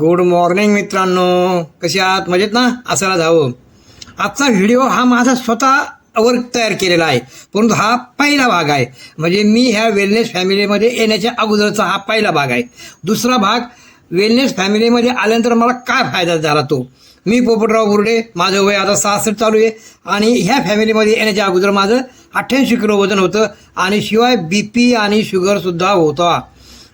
Good morning मित्रांनो. कसे आहात? मजेत ना? असायला जावं. आजचा व्हिडिओ हा माझा स्वतःवर तयार केलेला आहे. परंतु हा पहिला भाग आहे. म्हणजे मी ह्या वेलनेस फॅमिलीमध्ये येण्याच्या अगोदरचा हा पहिला भाग आहे. दुसरा भाग वेलनेस फॅमिलीमध्ये आल्यानंतर मला काय फायदा झाला तो? मी पोपटराव बुर्डे माझं वय आता सहासष्ट चालू आहे. आणि ह्या फॅमिलीमध्ये येण्याच्या अगोदर माझं अठ्ठ्याऐंशी किलो वजन होतं. आणि शिवाय बी पी आणि शुगरसुद्धा होता.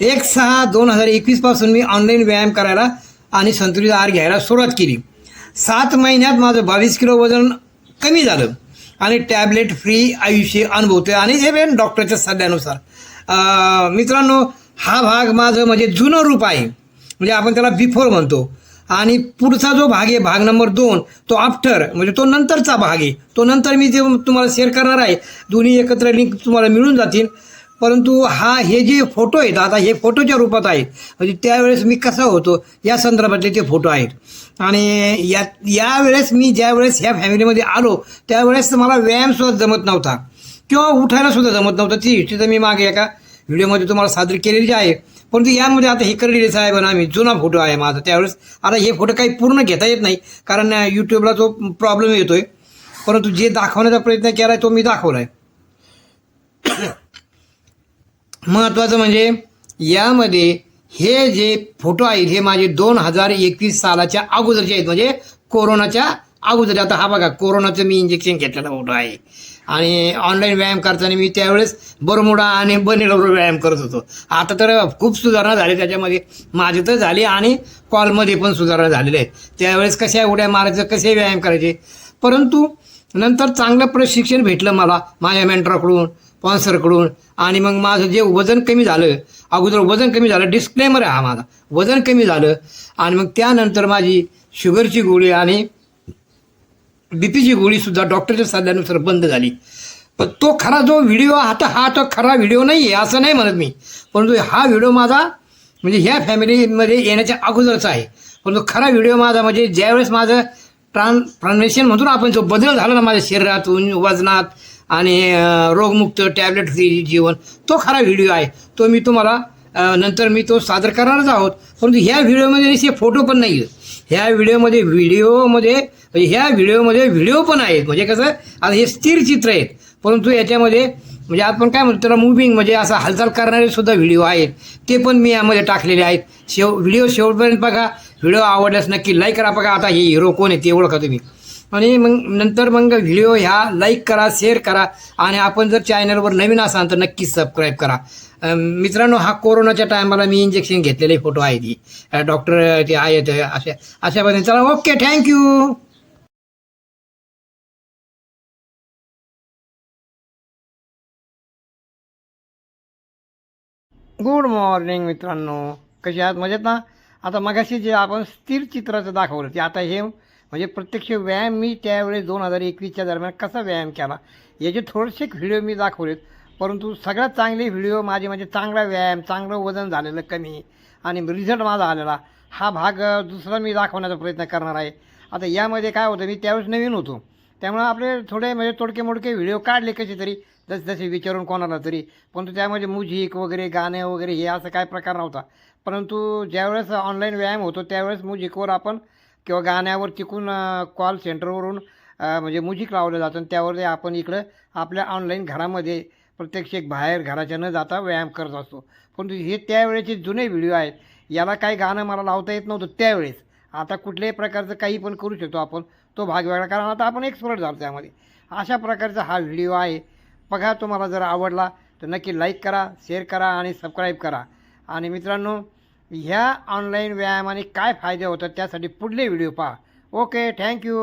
एक सहा दोन हजार एकवीसपासून मी ऑनलाईन व्यायाम करायला आणि संतुलित आहार घ्यायला सुरुवात केली. सात महिन्यात माझं बावीस किलो वजन कमी झालं आणि टॅबलेट फ्री आयुष्य अनुभवतोय. आणि हे पण डॉक्टरच्या सल्ल्यानुसार. मित्रांनो हा भाग माझं म्हणजे जुनं रूप आहे. म्हणजे आपण त्याला बिफोर म्हणतो. आणि पुढचा जो भाग आहे भाग नंबर दोन तो आफ्टर म्हणजे तो नंतरचा भाग आहे. तो नंतर मी ते तुम्हाला शेअर करणार आहे दोन्ही एकत्र लिंक तुम्हाला मिळून जातील. परंतु हा हे जे फोटो आहेत आता हे फोटोच्या रूपात आहेत. म्हणजे त्यावेळेस मी कसा होतो या संदर्भातले ते फोटो आहेत. आणि या यावेळेस मी ज्यावेळेस ह्या फॅमिलीमध्ये आलो त्यावेळेस मला व्यायामसुद्धा जमत नव्हता. किंवा उठायलासुद्धा जमत नव्हतं. ती हिस्ट्री तर मी मागे एका व्हिडिओमध्ये तुम्हाला सादर केलेली आहे. परंतु यामध्ये आता हे करलेले साहेब ना आम्ही जुना फोटो आहे माझा त्यावेळेस. आता हे फोटो काही पूर्ण घेता येत नाही कारण यूट्यूबला तो प्रॉब्लेम येतोय. परंतु जे दाखवण्याचा प्रयत्न केला आहे तो मी दाखवला आहे महत्त्वाचं म्हणजे यामध्ये हे जे फोटो आहेत हे माझे दोन हजार एकवीस सालाच्या अगोदरचे आहेत. म्हणजे कोरोनाच्या अगोदर. आता हा बघा कोरोनाचं मी इंजेक्शन घेतलेला फोटो आहे. आणि ऑनलाईन व्यायाम करताना मी त्यावेळेस बरमुडा आणि बनेलवर व्यायाम करत होतो. आता तर खूप सुधारणा झाली त्याच्यामध्ये. माझी तर झाली आणि कॉलमध्ये पण सुधारणा झालेल्या आहे. त्यावेळेस कशा उड्या मारायचं कसे व्यायाम करायचे? परंतु नंतर चांगलं प्रशिक्षण भेटलं मला माझ्या मेंटराकडून स्पॉन्सरकडून आणि मग माझं जे वजन कमी झालं अगोदर वजन कमी झालं डिस्क्लेमर आहे हा माझा. वजन कमी झालं आणि मग त्यानंतर माझी शुगरची गोळी आणि बी पीची गोळीसुद्धा डॉक्टरच्या सल्ल्यानुसार बंद झाली. पण तो खरा जो व्हिडिओ आता हा तो खरा व्हिडिओ नाही आहे असं नाही म्हणत मी. परंतु हा व्हिडिओ माझा म्हणजे ह्या फॅमिलीमध्ये येण्याच्या अगोदरचा आहे. परंतु खरा व्हिडिओ माझा म्हणजे ज्यावेळेस माझं ट्रान्स ट्रान्झेशन म्हणतो ना आपण जो बदल झाला ना माझ्या शरीरातून वजनात आणि रोगमुक्त टॅबलेट फ्री जीवन तो खरा व्हिडिओ आहे. तो मी तुम्हाला नंतर मी तो सादर करणारच आहोत. परंतु ह्या व्हिडिओमध्ये असे फोटो पण नाही आहेत ह्या व्हिडिओमध्ये व्हिडिओमध्ये म्हणजे ह्या व्हिडिओमध्ये व्हिडिओ पण आहेत. म्हणजे कसं आता हे स्थिर चित्र आहेत. परंतु याच्यामध्ये म्हणजे आपण काय म्हणतो त्याला मुव्हिंग म्हणजे असं हालचाल करणारे सुद्धा व्हिडिओ आहेत. ते पण मी यामध्ये टाकलेले आहेत. शेव व्हिडिओ शेवटपर्यंत बघा. व्हिडिओ आवडल्यास नक्की लाईक करा. बघा आता हे हिरो कोण आहे ते ओळखा तुम्ही. आणि मग नंतर मग व्हिडिओ ह्या लाईक करा शेअर करा आणि आपण जर चॅनलवर नवीन असाल तर नक्कीच सबस्क्राईब करा. मित्रांनो हा कोरोनाच्या टायमाला मी इंजेक्शन घेतलेले फोटो आहे ती डॉक्टर ते आहेत अशा अशा पद्धतीने. चला ओके थँक्यू गुड मॉर्निंग मित्रांनो. कशी आहात? मजेत ना? आता मगाशी जे आपण स्थिर चित्राचं दाखवलं ते आता हे म्हणजे प्रत्यक्ष व्यायाम मी त्यावेळेस दोन हजार एकवीसच्या दरम्यान कसा व्यायाम केला याचे थोडेसे व्हिडिओ मी दाखवलेत. परंतु सगळ्यात चांगले व्हिडिओ माझे म्हणजे चांगला व्यायाम चांगलं वजन झालेलं कमी आणि रिझल्ट माझा आलेला हा भाग दुसरा मी दाखवण्याचा प्रयत्न करणार आहे. आता यामध्ये काय होतं मी त्यावेळेस नवीन होतो. त्यामुळे आपले थोडे म्हणजे तोडके मोडके व्हिडिओ काढले कसे तरी जसे जसे विचारून कोणाला तरी. परंतु त्यामध्ये म्युझिक वगैरे गाणे वगैरे हे असं काय प्रकार नव्हता. परंतु ज्यावेळेस ऑनलाईन व्यायाम होतो त्यावेळेस म्युझिकवर आपण किंवा गाण्यावर टिकून कॉल सेंटरवरून म्हणजे म्युझिक लावलं जातं आणि त्यावर ते आपण इकडं आपल्या ऑनलाईन घरामध्ये प्रत्यक्ष एक बाहेर घराच्या न जाता व्यायाम करत असतो. परंतु हे त्यावेळेचे जुने व्हिडिओ आहेत. याला काही गाणं मला लावता येत नव्हतं त्यावेळेस. आता कुठल्याही प्रकारचं काही पण करू शकतो आपण. तो भाग वेगळा. कारण आता आपण एक्सपर्ट झालो त्यामध्ये. अशा प्रकारचा हा व्हिडिओ आहे. बघा तुम्हाला जर आवडला तर नक्की लाईक करा शेअर करा आणि सबस्क्राईब करा. आणि मित्रांनो ह्या ऑनलाईन व्यायामाने काय फायदे होतात त्यासाठी पुढले व्हिडिओ पहा. ओके थँक्यू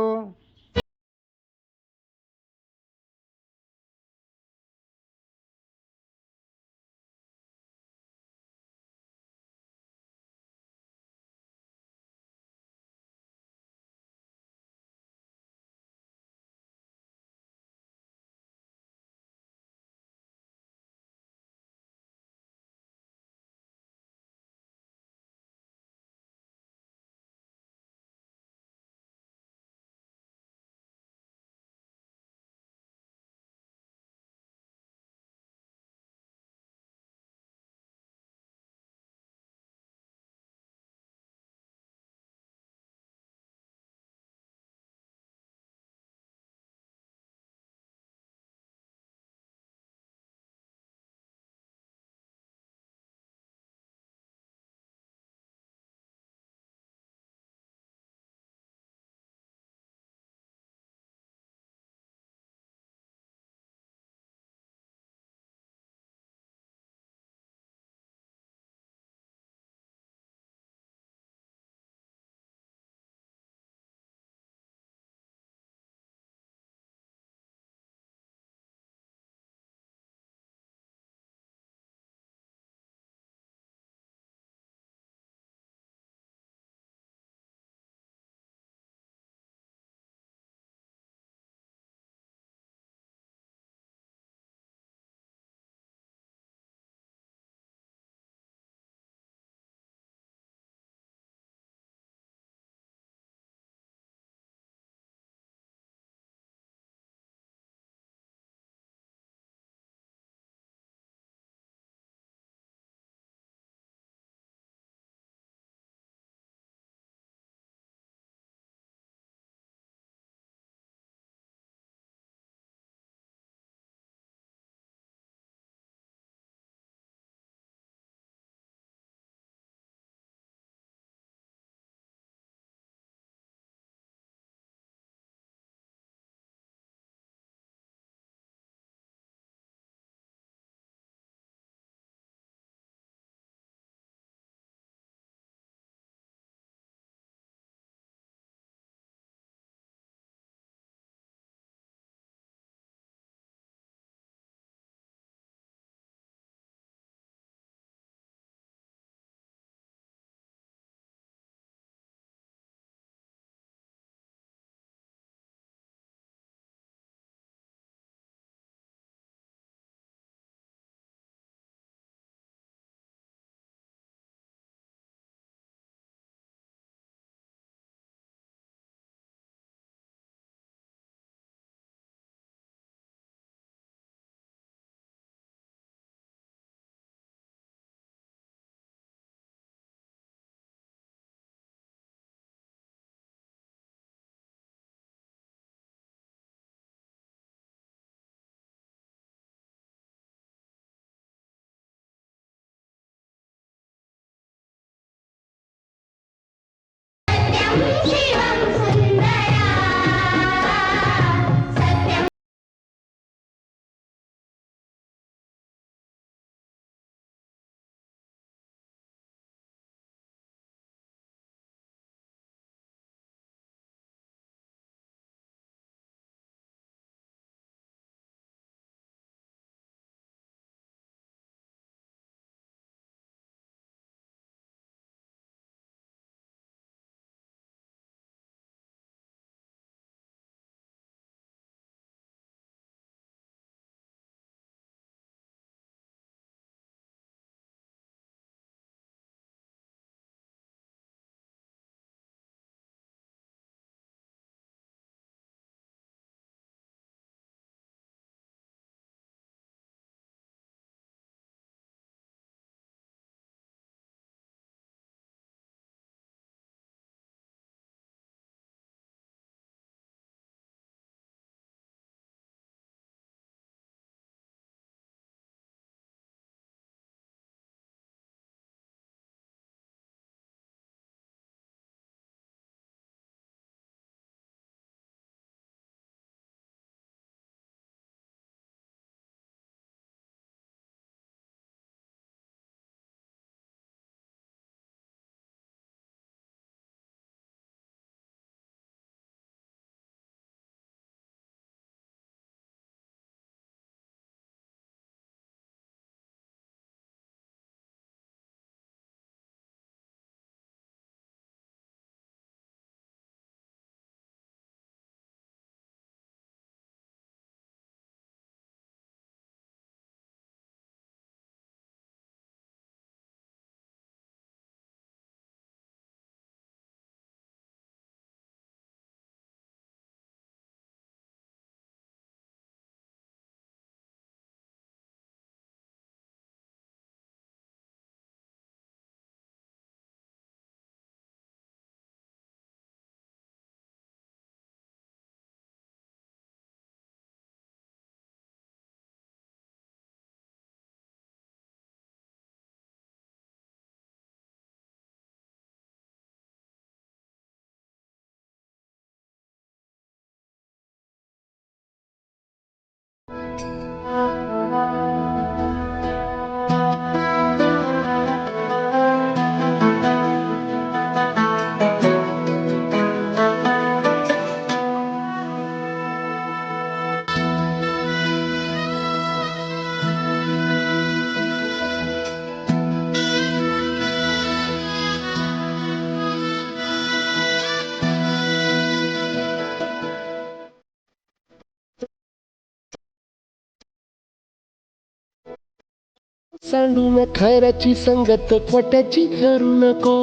सांडू न खैराची संगत खोट्याची करू नको.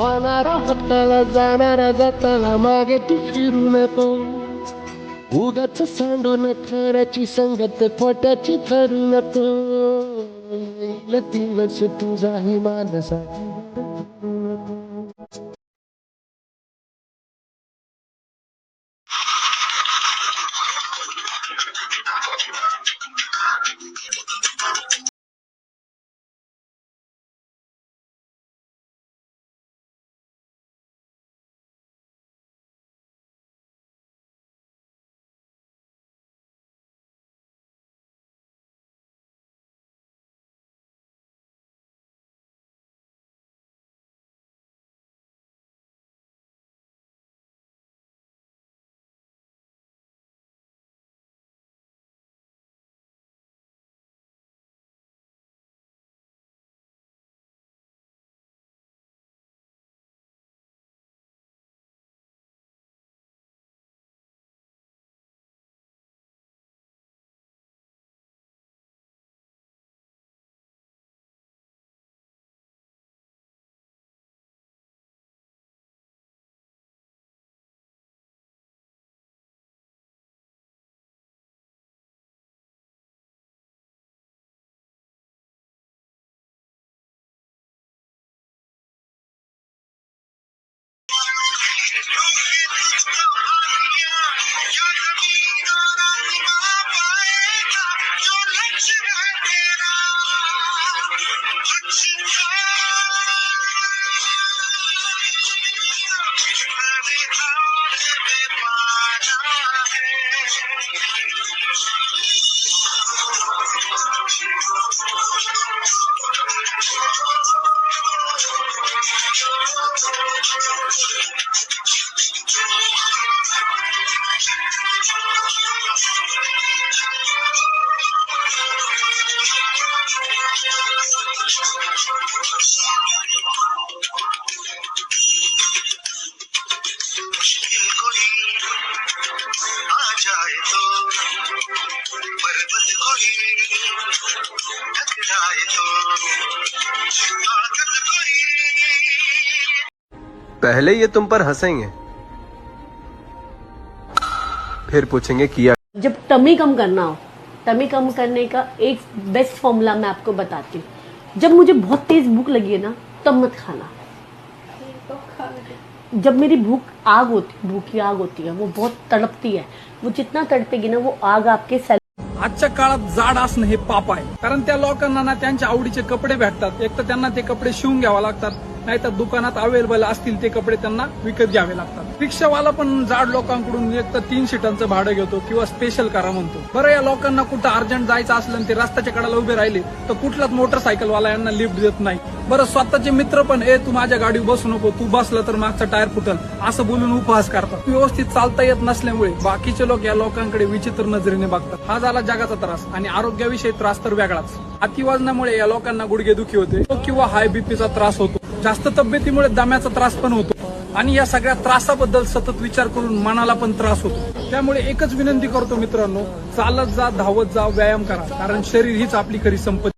होणारा हाताला जाणारा जाताला मागे तू फिरू नको. उगाच सांडून खऱ्याची संगत खोट्याची ठरू नको. येईल दिवस तुझाही मानसा Lo que tú पहले ये तुम पर हंसेंगे, फिर पूछेंगे किया। जब टमी कम करना हो, टमी कम करने का एक बेस्ट फॉर्मूला मैं आपको बताती हूँ। जब मुझे बहुत तेज भूख लगी है ना तब मत खाना। जब मेरी भूख आग होती भूख की आग होती है वो बहुत तड़पती है। वो जितना तड़पेगी ना वो आग आपके सेल आजच्या काळात जाड असणं हे पाप आहे. कारण त्या लोकांना ना त्यांच्या आवडीचे कपडे भेटतात. एक तर त्यांना ते कपडे शिवून घ्यावे लागतात. नाहीतर दुकानात अवेलेबल असतील ते कपडे त्यांना विकत घ्यावे लागतात. रिक्षावाला पण जाड लोकांकडून एक तर तीन सीटांचं भाडं घेतो किंवा स्पेशल करा म्हणतो. बरं या लोकांना कुठं अर्जंट जायचं असलं आणि ते रस्त्याच्या कडाला उभे राहिले तर कुठलाच मोटरसायकलवाला यांना लिफ्ट देत नाही. बरं स्वतःचे मित्र पण ए तू माझ्या गाडी बसू नको तू बसला तर मागचा टायर फुटल. असं बोलून उपहास करतात. व्यवस्थित चालता येत नसल्यामुळे बाकीचे लोक या लोकांकडे विचित्र नजरेने बघतात. हा झाला जगाचा त्रास आणि आरोग्याविषयी त्रास तर वेगळाच. अतिवजनामुळे या लोकांना गुडघेदुखी होते किंवा हाय बीपीचा त्रास होतो. जास्त तब्येतीमुळे दम्याचा त्रास पण होतो. आणि या सगळ्या त्रासाबद्दल सतत विचार करून मनाला पण त्रास होतो. त्यामुळे एकच विनंती करतो मित्रांनो चालत जा धावत जा व्यायाम करा. कारण शरीर हीच आपली खरी संपत्ती.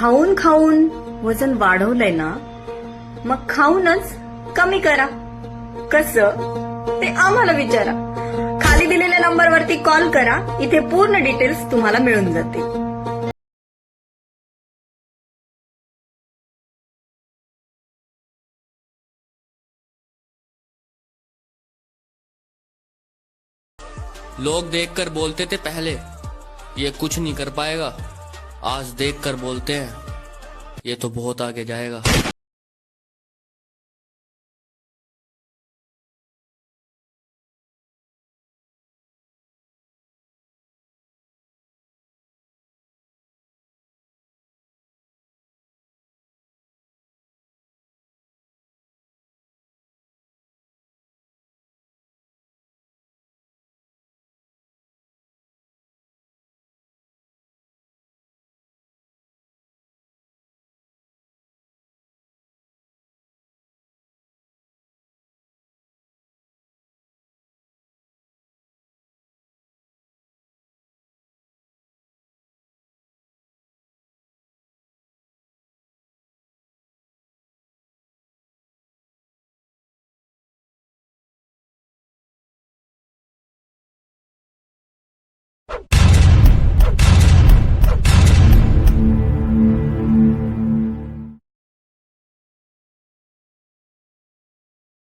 खाऊन खाऊन वजन वाढवलंय ना मग खाऊनच कमी करा. कस? ते आम्हाला विचारा. खाली दिलेल्या नंबरवरती कॉल करा इथे पूर्ण डिटेल्स तुम्हाला मिळून जातील. लोग देखकर बोलते थे पहले ये कुछ नहीं कर पाएगा। आज देखकर बोलते हैं ये तो बहुत आगे जाएगा।